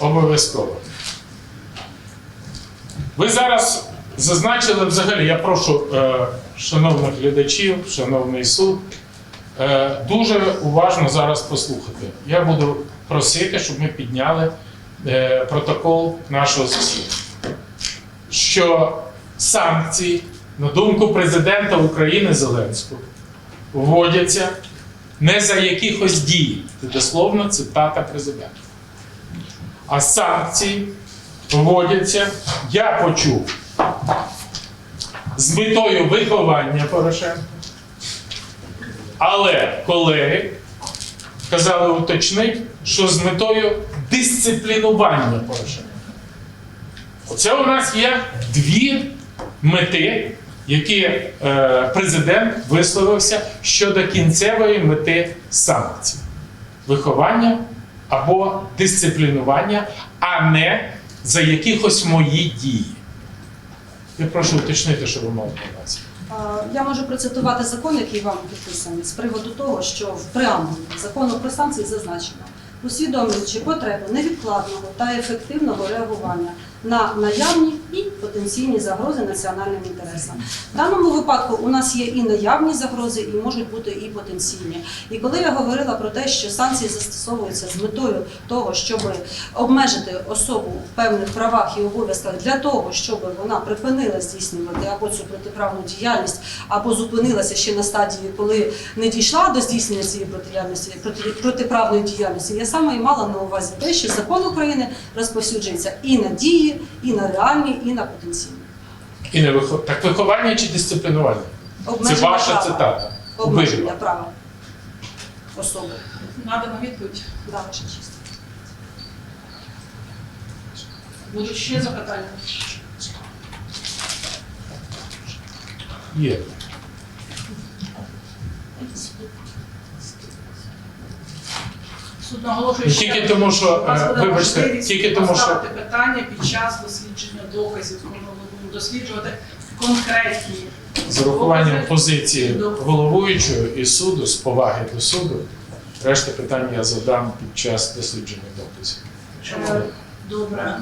Обов'язково. Ви зараз зазначили взагалі, я прошу е, шановних глядачів, шановний суд, е, дуже уважно зараз послухати. Я буду просити, щоб ми підняли е, протокол нашого засідання. Що санкції, на думку президента України Зеленського, вводяться не за якихось дій. Це дословно цитата президента. А санкції вводяться, я почув, з метою виховання Порошенка. Але колеги казали уточнити, що з метою дисциплінування Порошенка. Оце у нас є дві мети, які е, президент висловився щодо кінцевої мети санкцій: виховання або дисциплінування, а не за якихось мої дії. Я прошу уточнити, що ви мали на. Я можу процитувати закон, який вам підписаний, з приводу того, що в преамбулі закону про санкції зазначено, усвідомлюючи потребу невідкладного та ефективного реагування на наявні і потенційні загрози національним інтересам. В даному випадку у нас є і наявні загрози, і можуть бути і потенційні. І коли я говорила про те, що санкції застосовуються з метою того, щоб обмежити особу в певних правах і обов'язках для того, щоб вона припинила здійснювати або цю протиправну діяльність, або зупинилася ще на стадії, коли не дійшла до здійснення цієї проти, протиправної діяльності, я саме і мала на увазі те, що закон України розповсюджується і на дії, і на реальні, і на потенційні. І не вихо... Так виховання чи дисциплінування? Це ваша права. цитата. Обмеження Обидва. права особи. Надамо відповідь. Да, ваша честь. Будуть ще запитання? Є. Суд наголошує Ну, ще тільки тому, що, е, вибачте, тільки тому, що- питання під час дослідження доказів, коли ми будемо досліджувати конкретні З урахуванням позиції головуючого і суду, з поваги до суду, решта питань я задам під час дослідження доказів. Чому? Добре.